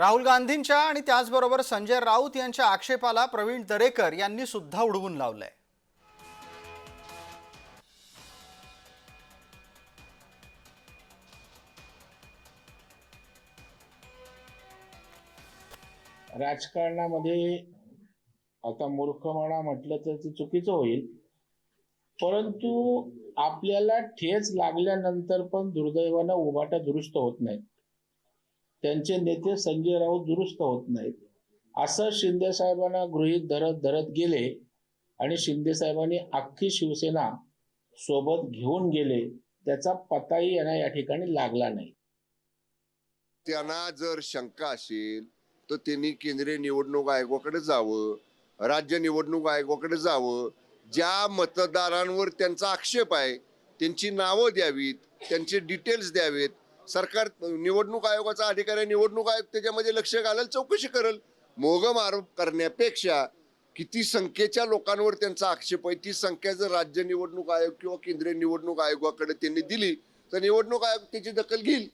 राहुल गांधींच्या आणि त्याचबरोबर संजय राऊत यांच्या आक्षेपाला प्रवीण दरेकर यांनी सुद्धा उडवून लावलंय. राजकारणामध्ये आता मूर्ख म्हणा म्हटलं तर ते चुकीचं होईल. परंतु आपल्याला ठेच लागल्यानंतर पण दुर्दैवानं उभाटा दुरुस्त होत नाही. त्यांचे नेते संजय राऊत दुरुस्त होत नाहीत. असं शिंदे साहेबांना गृहीत धरत धरत गेले आणि शिंदे साहेबांनी अख्खी शिवसेना सोबत घेऊन गेले त्याचा पताही यांना या ठिकाणी लागला नाही. त्यांना जर शंका असेल तर त्यांनी केंद्रीय निवडणूक आयोगाकडे जावं राज्य निवडणूक आयोगाकडे जावं. ज्या मतदारांवर त्यांचा आक्षेप आहे त्यांची नावं द्यावीत त्यांचे डिटेल्स द्यावेत सरकार निवडणूक आयोगाचा अधिकारी आहे, निवडणूक आयोग त्याच्यामध्ये लक्ष घालेल चौकशी करेल. मोगम आरोप करण्यापेक्षा किती संख्येच्या लोकांवर त्यांचा आक्षेप आहे ती संख्या जर राज्य निवडणूक आयोग किंवा केंद्रीय निवडणूक आयोगाकडे त्यांनी दिली तर निवडणूक आयोग त्याची दखल घेईल.